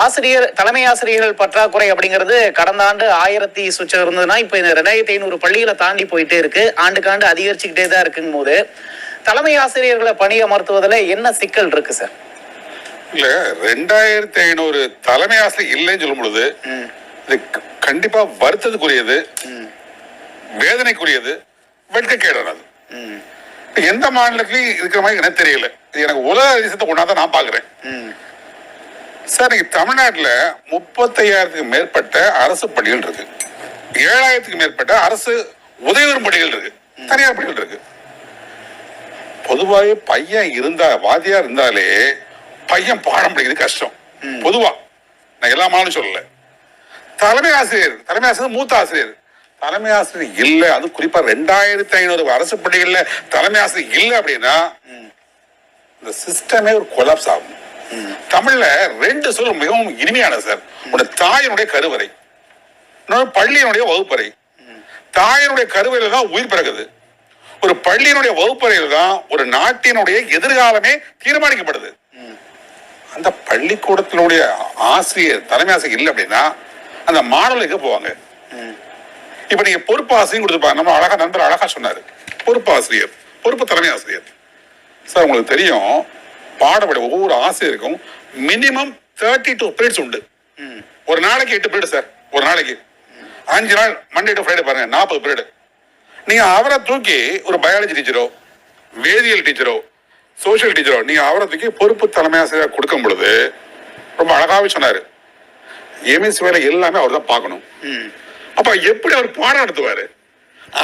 ஆசிரியர் தலைமை ஆசிரியர்கள் பற்றாக்குறை அப்படிங்கிறது கடந்த ஆண்டு ஆயிரத்தி சுச்சம் இருந்ததுன்னா இப்ப இந்த ரெண்டாயிரத்தி ஐநூறு பள்ளிகளை தாண்டி போயிட்டே இருக்கு. ஆண்டுக்காண்டு அதிகரிச்சுக்கிட்டே தான் இருக்குங்கும் போது. தலைமை ஆசிரியர்களை பணியமர்த்துவதில் என்ன சிக்கல் இருக்கு சார்? இல்ல ரெண்டாயிரத்தி ஐநூறு தலைமை ஆசிரியர் இல்லைன்னு சொல்லும் பொழுது இது கண்டிப்பா வருத்தத்துக்குரியது வேதனைக்குரியது வெட்கக்கேடானது. எந்த மாநிலத்திலையும் இருக்கிற மாதிரி எனக்கு தெரியல. இது எனக்கு உலக அதிசயத்தை கொண்டாதான் நான் பாக்குறேன் சார் நீங்க தமிழ்நாட்டுல முப்பத்தையாயிரத்துக்கு மேற்பட்ட அரசு பள்ளிகள் இருக்கு. ஏழாயிரத்துக்கு மேற்பட்ட அரசு உதவி பெறும் பள்ளிகள் இருக்கு. தனியார் பள்ளிகள் இருக்கு. பொதுவாகவே பையன் இருந்தா வாதியார் இருந்தாலே பையன் பாடம் படிக்கிறது கஷ்டம். பொதுவா. நான் எல்லா மாலும் சொல்லல. தலைமை ஆசிரியர் தலைமை ஆசிரியர் மூத்த ஆசிரியர். தலைமை ஆசிரியர் இல்ல அது குறிப்பா ரெண்டாயிரத்தி ஐநூறு அரசு பள்ளிகள்ல தலைமை ஆசிரியர் இல்ல அப்படின்னா இந்த சிஸ்டமே ஒரு கொலாப்ஸ் ஆகும். தமிழ்ல ரெண்டு சொல் மிகவும் இனிமையானது சார். ஒன்று தாயினுடைய கருவறை பள்ளியினுடைய வகுப்பறை. தாயினுடைய கருவறையில தான் உயிர் பிறகுது ஒரு பள்ளியினுடைய வகுப்பறையில் தான் ஒரு நாட்டினுடைய எதிர்காலமே தீர்மானிக்கப்படுது. அந்த பள்ளிக்கூடத்தினுடைய ஆசிரியர் தலைமை ஆசிரியர் இல்லை அப்படின்னா அந்த மாணவர்களுக்கு போவாங்க? இப்ப நீங்க பொறுப்பு ஆசிரியர் கொடுத்துருப்பாங்க. நம்ம அழகா நண்பர் அழகா சொன்னாரு. பொறுப்பு ஆசிரியர் பொறுப்பு தலைமை ஆசிரியர். சார் உங்களுக்கு தெரியும் பாடப்பட ஒவ்வொரு ஆசிரியருக்கும் மினிமம் தேர்ட்டி டூ பீரியட்ஸ் உண்டு. ஒரு நாளைக்கு எட்டு பீரியட் சார் ஒரு நாளைக்கு. அஞ்சு நாள் மண்டே டு ஃப்ரைடே பாருங்க நாற்பது பீரியட் நீங்க அவரை தூக்கி ஒரு பயாலஜி டீச்சரோ வேதியியல் டீச்சரோ சோஷியல் டீச்சரோ நீங்க அவரை தூக்கி பொறுப்பு தலைமை ஆசிரியர் கொடுக்கும் பொழுது ரொம்ப அழகாவே சொன்னாரு. எம்எஸ் வேலை எல்லாமே அவர் தான் பார்க்கணும். அப்ப எப்படி அவர் பாடம் நடத்துவாரு?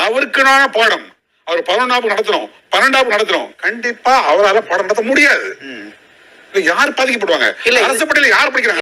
அவருக்குனான பாடம். அவர் பதினொன்றாவது நடத்தணும் பன்னெண்டாவது நடத்தணும் கண்டிப்பா அவரால பாடம் நடத்த முடியாது. யார் பாதிக்கப்படுவாங்க? இல்ல, அரசு பள்ளியில யார் படிக்கிறாங்க?